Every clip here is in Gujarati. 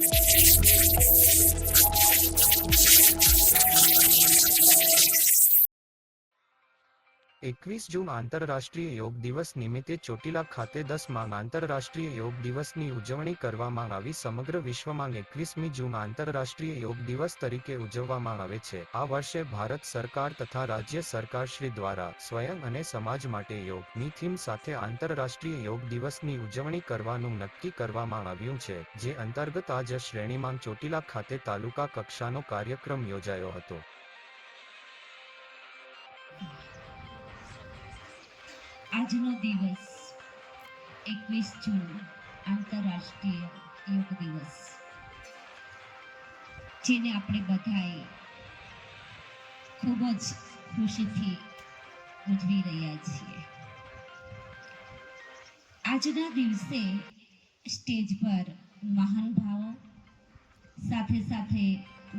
Merci. એકવીસ જૂન આંતરરાષ્ટ્રીય યોગ દિવસ નિમિત્તે ચોટીલા ખાતે દસમાં આંતરરાષ્ટ્રીય યોગ દિવસની ઉજવણી કરવામાં આવી. સમગ્ર વિશ્વમાં એકવીસમી જૂન આંતરરાષ્ટ્રીય યોગ દિવસ તરીકે ઉજવવામાં આવે છે. આ વર્ષે ભારત સરકાર તથા રાજ્ય સરકારશ્રી દ્વારા સ્વયં અને સમાજ માટે યોગની થીમ સાથે આંતરરાષ્ટ્રીય યોગ દિવસની ઉજવણી કરવાનું નક્કી કરવામાં આવ્યું છે, જે અંતર્ગત આજ શ્રેણીમાં ચોટીલા ખાતે તાલુકા કક્ષાનો કાર્યક્રમ યોજાયો હતો. આજનો દિવસ એકવીસ જૂન આંતરરાષ્ટ્રીય યોગ દિવસ, જેને આપણે બધાએ ખૂબ જ ખુશીથી ઉજવી રહ્યા છીએ. આજના દિવસે સ્ટેજ પર મહાન ભાવો, સાથે સાથે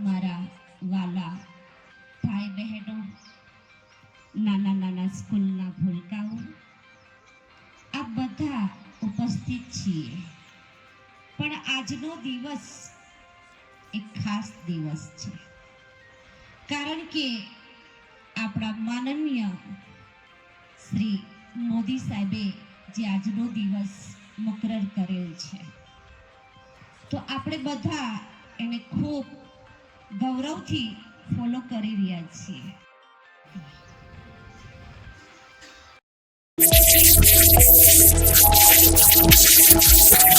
મારા વાલા ભાઈ બહેનો, નાના નાના સ્કૂલના ભૂલકાઓ છીએ. પણ આજનો દિવસ એક ખાસ દિવસ છે. કારણ કે આપણા માનનીય શ્રી મોદી સાહેબે જે આજનો દિવસ મુકરર કરેલ છે. તો આપણે બધા એને ખૂબ ગૌરવથી ફોલો કરી રહ્યા છીએ. Sound.